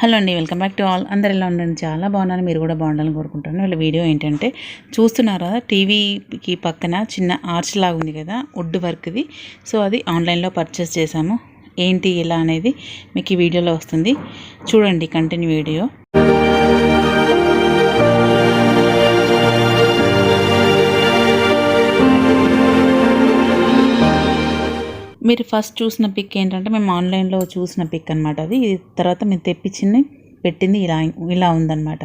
Hello అండి welcome back to all. అందరు ఎలా ఉండండి? చాలా బాగున్నాను. మీరు కూడా బాగుండాలని కోరుకుంటాను వీళ్ళ వీడియో ఏంటంటే చూస్తున్నారా? టీవీకి పక్కన చిన్న ఆర్చ్ లాగా ఉంది కదా వుడ్ వర్క్ది సో అది ఆన్లైన్లో పర్చేస్ చేశాము. ఏంటి ఎలా అనేది మీకు ఈ వీడియోలో వస్తుంది. చూడండి కంటిన్యూ వీడియో మీరు ఫస్ట్ చూసిన పిక్ ఏంటంటే మేము ఆన్లైన్లో చూసిన పిక్ అనమాట అది. తర్వాత మేము తెప్పించింది పెట్టింది ఇలా ఇలా ఉందన్నమాట.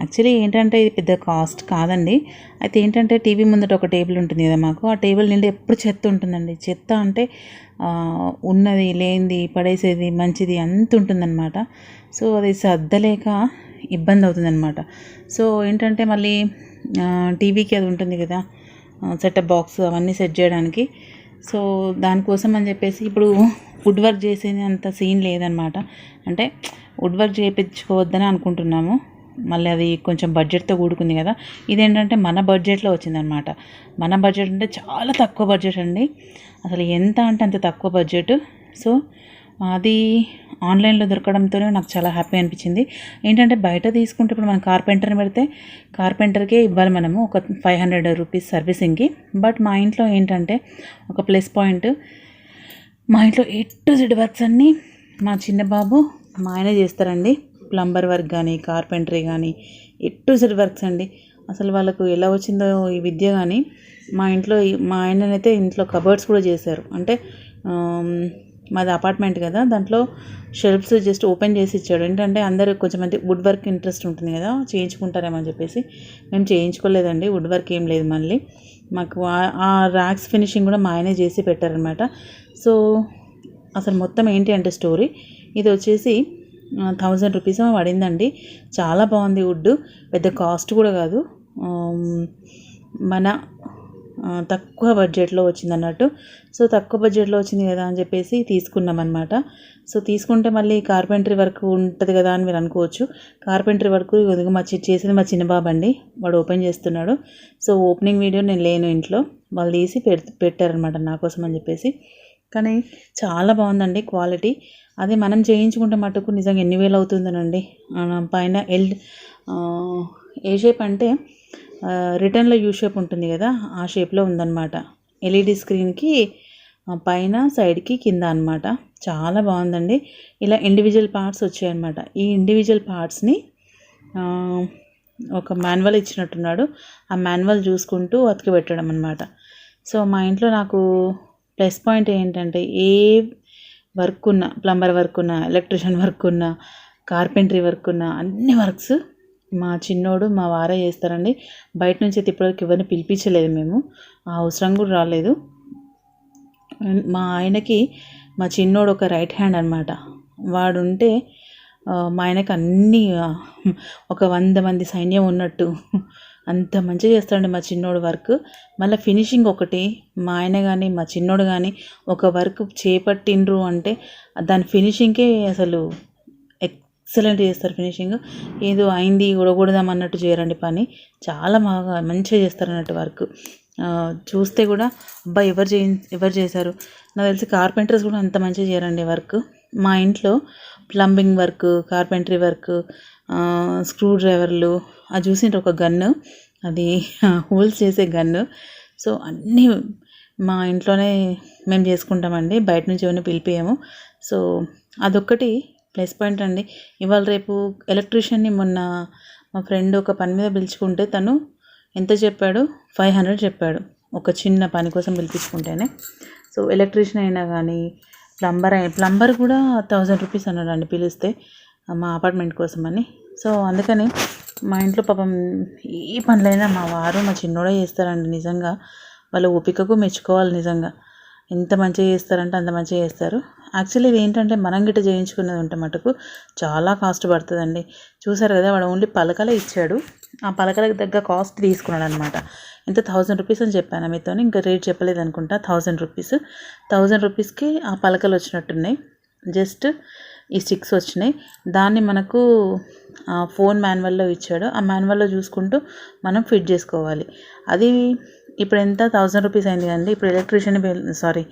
యాక్చువల్లీ ఏంటంటే ఇది పెద్ద కాస్ట్ కాదండి. అయితే ఏంటంటే టీవీ ముందట ఒక టేబుల్ ఉంటుంది కదా మాకు. ఆ టేబుల్ నిండి ఎప్పుడు చెత్త ఉంటుందండి. చెత్త అంటే ఉన్నది లేనిది పడేసేది మంచిది అంత ఉంటుందన్నమాట. సో అది సర్దలేక ఇబ్బంది అవుతుందన్నమాట. సో ఏంటంటే మళ్ళీ టీవీకి అది ఉంటుంది కదా సెటప్ బాక్స్ అవన్నీ సెట్ చేయడానికి. సో దానికోసం అని చెప్పేసి ఇప్పుడు వుడ్ వర్క్ చేసేది అంత సీన్ లేదనమాట అంటే వుడ్ వర్క్ చేయించుకోవద్దని అనుకుంటున్నాము. మళ్ళీ అది కొంచెం బడ్జెట్తో కూడుకుంది కదా. ఇదేంటంటే మన బడ్జెట్లో వచ్చిందనమాట మన బడ్జెట్ అంటే చాలా తక్కువ బడ్జెట్ అండి. అసలు ఎంత అంటే అంత తక్కువ బడ్జెట్. సో అది ఆన్లైన్లో దొరకడంతోనే నాకు చాలా హ్యాపీ అనిపించింది. ఏంటంటే బయట తీసుకుంటే ఇప్పుడు మనం కార్పెంటర్ని పెడితే కార్పెంటర్కే ఇవ్వాలి మనము ఒక ఫైవ్ హండ్రెడ్ రూపీస్ సర్వీసింగ్కి. బట్ మా ఇంట్లో ఏంటంటే ఒక ప్లస్ పాయింట్ మా ఇంట్లో ఏ టు జెడ్ వర్క్స్ అన్నీ మా చిన్న బాబు మా ఆయనే చేస్తారండి. ప్లంబర్ వర్క్ కానీ కార్పెంటరీ కానీ ఏ టు జెడ్ వర్క్స్ అండి. అసలు వాళ్ళకు ఎలా వచ్చిందో ఈ విద్య కానీ మా ఇంట్లో మా ఆయననైతే ఇంట్లో కబర్డ్స్ కూడా చేశారు. అంటే మాది అపార్ట్మెంట్ కదా దాంట్లో షెల్ఫ్స్ జస్ట్ ఓపెన్ చేసి ఇచ్చాడు. ఏంటంటే అందరు కొంచెం మంది వుడ్ వర్క్ ఇంట్రెస్ట్ ఉంటుంది కదా చేయించుకుంటారేమో అని చెప్పేసి. మేము చేయించుకోలేదండి వుడ్ వర్క్ ఏం లేదు మళ్ళీ. మాకు ఆ- ర్యాక్స్ ఫినిషింగ్ కూడా మా ఆయనే చేసి పెట్టారనమాట సో అసలు మొత్తం ఏంటి అంటే స్టోరీ ఇది వచ్చేసి థౌజండ్ రూపీస్ పడిందండి. చాలా బాగుంది వుడ్ పెద్ద కాస్ట్ కూడా కాదు. మన తక్కువ బడ్జెట్లో వచ్చింది అన్నట్టు సో తక్కువ బడ్జెట్లో వచ్చింది కదా అని చెప్పేసి తీసుకున్నాం అనమాట సో తీసుకుంటే మళ్ళీ కార్పెంటరీ వర్క్ ఉంటుంది కదా అని మీరు అనుకోవచ్చు. కార్పెంటరీ వర్క్ మా చి- చేసేది మా చిన్నబాబు అండి వాడు ఓపెన్ చేస్తున్నాడు. సో ఓపెనింగ్ వీడియో నేను లేను ఇంట్లో. వాళ్ళు తీసి పెట్ పెట్టారనమాట నా కోసం అని చెప్పేసి. కానీ చాలా బాగుందండి క్వాలిటీ. అదే మనం చేయించుకుంటే మటుకు నిజంగా ఎన్ని వేలు అవుతుందనండి. పైన ఎల్ ఏ షేప్ అంటే రిటర్న్లో యూ షేప్ ఉంటుంది కదా ఆ షేప్లో ఉందన్నమాట. ఎల్ఈడి స్క్రీన్కి పైన సైడ్కి కింద అన్నమాట. చాలా బాగుందండి. ఇలా ఇండివిజువల్ పార్ట్స్ వచ్చాయన్నమాట. ఈ ఇండివిజువల్ పార్ట్స్ని ఒక మాన్యువల్ ఇచ్చినట్టున్నాడు. ఆ మాన్యువల్ చూసుకుంటూ అతికి పెట్టడం అనమాట సో మా ఇంట్లో నాకు ప్లస్ పాయింట్ ఏంటంటే ఏ వర్క్ ఉన్న ప్లంబర్ వర్క్ ఉన్న ఎలక్ట్రిషియన్ వర్క్ ఉన్న కార్పెంటరీ వర్క్ ఉన్న అన్ని వర్క్స్ మా చిన్నోడు మా వారే చేస్తారండి. బయట నుంచి అయితే ఇప్పటివరకు ఎవరిని పిలిపించలేదు మేము. ఆ అవసరం కూడా రాలేదు. మా ఆయనకి మా చిన్నోడు ఒక రైట్ హ్యాండ్ అనమాట వాడు ఉంటే మా ఆయనకి అన్నీ ఒక వంద మంది సైన్యం ఉన్నట్టు. అంత మంచిగా చేస్తాడండి మా చిన్నోడు వర్క్. మళ్ళీ ఫినిషింగ్ ఒకటి మా ఆయన కానీ మా చిన్నోడు కానీ ఒక వర్క్ చేపట్టిండ్రు అంటే దాని ఫినిషింగ్కే అసలు ఎక్సలెంట్ చేస్తారు ఫినిషింగ్. ఏదో అయింది ఉడకూడదాం అన్నట్టు చేయరండి పని. చాలా బాగా మంచిగా చేస్తారు అన్నట్టు వర్క్ చూస్తే కూడా అబ్బా ఎవరు చేయి ఎవరు చేశారు? నాకు తెలిసి కార్పెంటర్స్ కూడా అంత మంచిగా చేయరండి వర్క్. మా ఇంట్లో plumbing work carpentry work screw డ్రైవర్లు అది చూసిండ్రు ఒక గన్ను. అది హోల్స్ చేసే గన్ను. సో అన్నీ మా ఇంట్లోనే మేము చేసుకుంటామండి. బయట నుంచి ఏమైనా పిలిపియము సో అదొక్కటి ప్లస్ పాయింట్ అండి. ఇవాళ రేపు ఎలక్ట్రీషియన్ని మొన్న మా ఫ్రెండ్ ఒక పని మీద పిలుచుకుంటే తను ఎంత చెప్పాడు? ఫైవ్ హండ్రెడ్ చెప్పాడు. ఒక చిన్న పని కోసం పిలిపించుకుంటేనే. సో ఎలక్ట్రీషియన్ అయినా కానీ ప్లంబర్ అయినా ప్లంబర్ కూడా థౌజండ్ రూపీస్ అన్నాడు అండి పిలిస్తే మా అపార్ట్మెంట్ కోసం అని సో అందుకని మా ఇంట్లో పాపం ఏ పనులైనా మా వారు మా చిన్నోడే చేస్తారండి నిజంగా. వాళ్ళ ఓపికకు మెచ్చుకోవాలి నిజంగా. ఎంత మంచిగా చేస్తారంటే అంత మంచిగా చేస్తారు. యాక్చువల్లీ ఇది ఏంటంటే మనం గిట్ట చేయించుకున్నది ఉంటే మటుకు చాలా కాస్ట్ పడుతుందండి. చూసారు కదా వాడు ఓన్లీ పలకలే ఇచ్చాడు. ఆ పలకలకు తగ్గ కాస్ట్ తీసుకున్నాడు అనమాట ఎంత థౌజండ్ రూపీస్ అని చెప్పాను మీతో ఇంకా రేట్ చెప్పలేదు అనుకుంటా థౌజండ్ రూపీస్ థౌజండ్ రూపీస్కి ఆ పలకలు వచ్చినట్టున్నాయి. జస్ట్ ఈ స్టిక్స్ వచ్చినాయి. దాన్ని మనకు ఆ, ఫోన్ మాన్యువల్లో ఇచ్చాడు. ఆ మాన్యువల్లో చూసుకుంటూ మనం ఫిట్ చేసుకోవాలి. అది ఇప్పుడు ఎంత థౌజండ్ రూపీస్ అయింది కదండి. ఇప్పుడు ఎలక్ట్రీషియన్ సారీ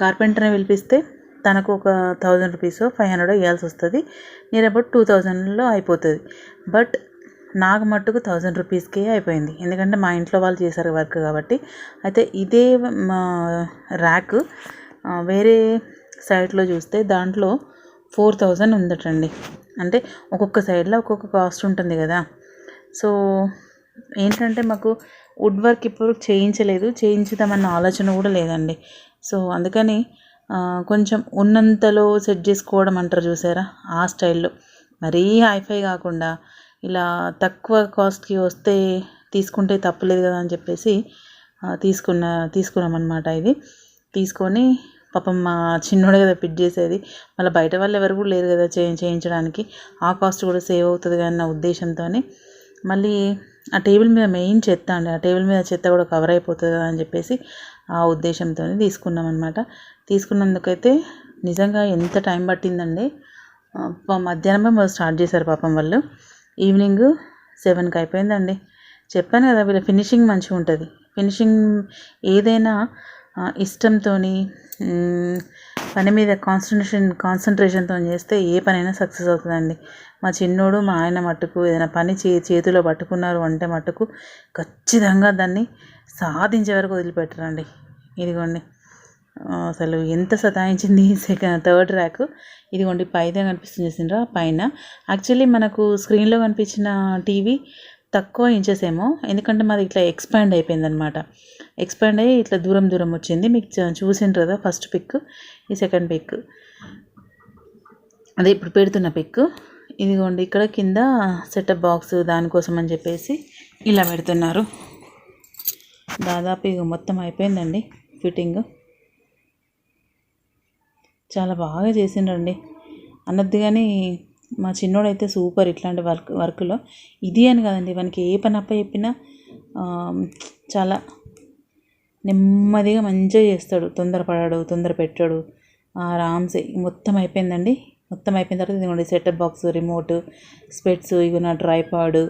కార్పెంటర్ని పిలిపిస్తే తనకు ఒక థౌజండ్ రూపీస్ ఫైవ్ హండ్రెడ్ ఇవ్వాల్సి వస్తుంది. నేను అబౌట్ టూ థౌజండ్లో అయిపోతుంది. బట్ నాకు మట్టుకు థౌజండ్ రూపీస్కే అయిపోయింది. ఎందుకంటే మా ఇంట్లో వాళ్ళు చేశారు వర్క్ కాబట్టి. అయితే ఇదే మా ర్యాక్ వేరే సైట్లో చూస్తే దాంట్లో ఫోర్ థౌజండ్ ఉందటండి. అంటే ఒక్కొక్క సైడ్లో ఒక్కొక్క కాస్ట్ ఉంటుంది కదా. సో ఏంటంటే మాకు వుడ్ వర్క్ ఇప్పుడు చేయించలేదు చేయించుదామన్న ఆలోచన కూడా లేదండి. సో అందుకని కొంచెం ఉన్నంతలో సెట్ చేసుకోవడం అంటారు చూసారా? ఆ స్టైల్లో. మరీ హైఫై కాకుండా ఇలా తక్కువ కాస్ట్కి వస్తే తీసుకుంటే తప్పులేదు కదా అని చెప్పేసి తీసుకున్న తీసుకున్నాం అనమాట ఇది. తీసుకొని పాపం మా చిన్నోడే కదా ఫిట్ చేసేది మళ్ళీ బయట వాళ్ళు ఎవరు కూడా లేరు కదా చే చేయించడానికి. ఆ కాస్ట్ కూడా సేవ్ అవుతుంది కదా అన్న ఉద్దేశంతో మళ్ళీ ఆ టేబుల్ మీద మెయిన్ చెత్త అండి. ఆ టేబుల్ మీద చెత్త కూడా కవర్ అయిపోతుంది అని చెప్పేసి ఆ ఉద్దేశంతో తీసుకున్నాం అనమాట తీసుకున్నందుకైతే నిజంగా ఎంత టైం పట్టిందండి. మధ్యాహ్నమే మొదలు స్టార్ట్ చేశారు పాపం వాళ్ళు. ఈవినింగ్ సెవెన్కి అయిపోయిందండి. చెప్పాను కదా వీళ్ళ ఫినిషింగ్ మంచిగా ఉంటుంది ఫినిషింగ్ ఏదైనా ఇష్టంతో పని మీద కాన్సన్ట్రేషన్ కాన్సన్ట్రేషన్తో చేస్తే ఏ పనైనా సక్సెస్ అవుతుందండి. మా చిన్నోడు మా ఆయన మట్టుకు ఏదైనా పని చే చేతిలో పట్టుకున్నారు అంటే మట్టుకు ఖచ్చితంగా దాన్ని సాధించే వరకు వదిలిపెట్టరండి. ఇదిగోండి. అసలు ఎంత సతాయించింది సెకండ్ థర్డ్ ర్యాక్ ఇదిగోండి పైదే కనిపిస్తుంది చూసిండ్రా పైన. యాక్చువల్లీ మనకు స్క్రీన్లో కనిపించిన టీవీ తక్కువ ఇంచెస్ ఏమో ఎందుకంటే మాది ఇట్లా ఎక్స్పాండ్ అయిపోయింది అనమాట ఎక్స్పాండ్ అయ్యి ఇట్లా దూరం దూరం వచ్చింది. మీకు చూసిండ్రు కదా ఫస్ట్ పిక్ ఈ సెకండ్ పిక్ అదే ఇప్పుడు పెడుతున్న పిక్ ఇదిగోండి ఇక్కడ కింద సెటప్ బాక్స్ దానికోసం అని చెప్పేసి ఇలా పెడుతున్నారు. దాదాపు ఇక మొత్తం అయిపోయిందండి ఫిట్టింగ్ చాలా బాగా చేసిండ్రండి. అన్నది కానీ మా చిన్నోడైతే సూపర్ ఇట్లాంటి వర్క్ వర్క్లో. ఇది అని కాదండి మనకి ఏ పని అప్ప చెప్పినా చాలా నెమ్మదిగా మంచిగా చేస్తాడు. తొందరపడాడు తొందర పెట్టాడు. ఆరామ్సే మొత్తం అయిపోయిందండి. మొత్తం అయిపోయిన తర్వాత ఇదిగోండి సెటప్ బాక్స్ రిమోట్ స్పెట్స్ ఇవి నా ట్రైపాడ్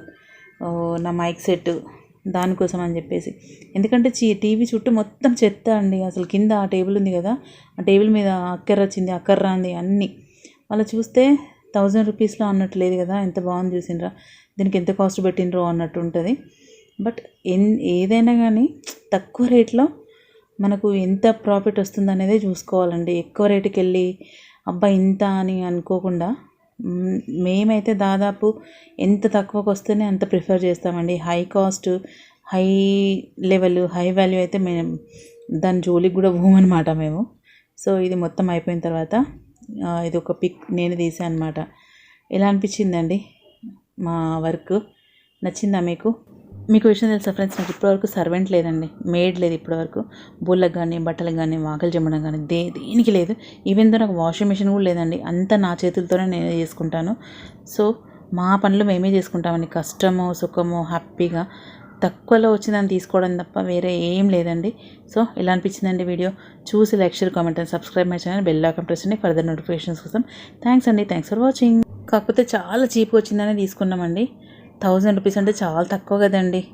నా మైక్ సెట్ దానికోసం అని చెప్పేసి. ఎందుకంటే చీ టీవీ చుట్టూ మొత్తం చెత్త అండి. అసలు కింద ఆ టేబుల్ ఉంది కదా ఆ టేబుల్ మీద అక్కర వచ్చింది అక్కర్రా అంది అన్నీ. వాళ్ళు చూస్తే థౌజండ్ రూపీస్లో అన్నట్టు లేదు కదా ఎంత బాగుంది చూసినరా దీనికి ఎంత కాస్ట్ పెట్టినరో అన్నట్టు ఉంటుంది. బట్ ఎన్ ఏదైనా కానీ తక్కువ రేట్లో మనకు ఎంత ప్రాఫిట్ వస్తుంది అనేది చూసుకోవాలండి. ఎక్కువ రేటుకి వెళ్ళి అబ్బా ఇంత అని అనుకోకుండా మేమైతే దాదాపు ఎంత తక్కువకి వస్తేనే అంత ప్రిఫర్ చేస్తామండి. High cost high level high value అయితే మేము దాని జోలికి కూడా పోమన్నమాట మేము. సో ఇది మొత్తం అయిపోయిన తర్వాత ఇది ఒక పిక్ నేను తీసాను అనమాట ఎలా అనిపించిందండి మా వర్క్? నచ్చిందా మీకు? మీకు విషయం తెలుసా ఫ్రెండ్స్ నాకు ఇప్పటివరకు సర్వెంట్ లేదండి. మేడ్ లేదు ఇప్పటివరకు. బోళ్ళకి కానీ బట్టలకు కానీ వాకలు చెమ్మడం కానీ దే దేనికి లేదు. ఈవెన్ దో నాకు వాషింగ్ మిషన్ కూడా లేదండి. అంతా నా చేతులతోనే నేనే చేసుకుంటాను. సో మా పనులు మేమే చేసుకుంటామండి. కష్టము సుఖము హ్యాపీగా. తక్కువలో వచ్చిందని తీసుకోవడం తప్ప వేరే ఏం లేదండి. సో ఎలా అనిపించిందండి వీడియో? చూసి like share comment and subscribe my channel. Bell icon press అండి ఫర్దర్ నోటిఫికేషన్స్ కోసం. థ్యాంక్స్ అండి. Thanks for watching. కాకపోతే చాలా చీప్ వచ్చిందని తీసుకున్నామండి. థౌజండ్ రూపీస్ అంటే చాలా తక్కువ కదండి.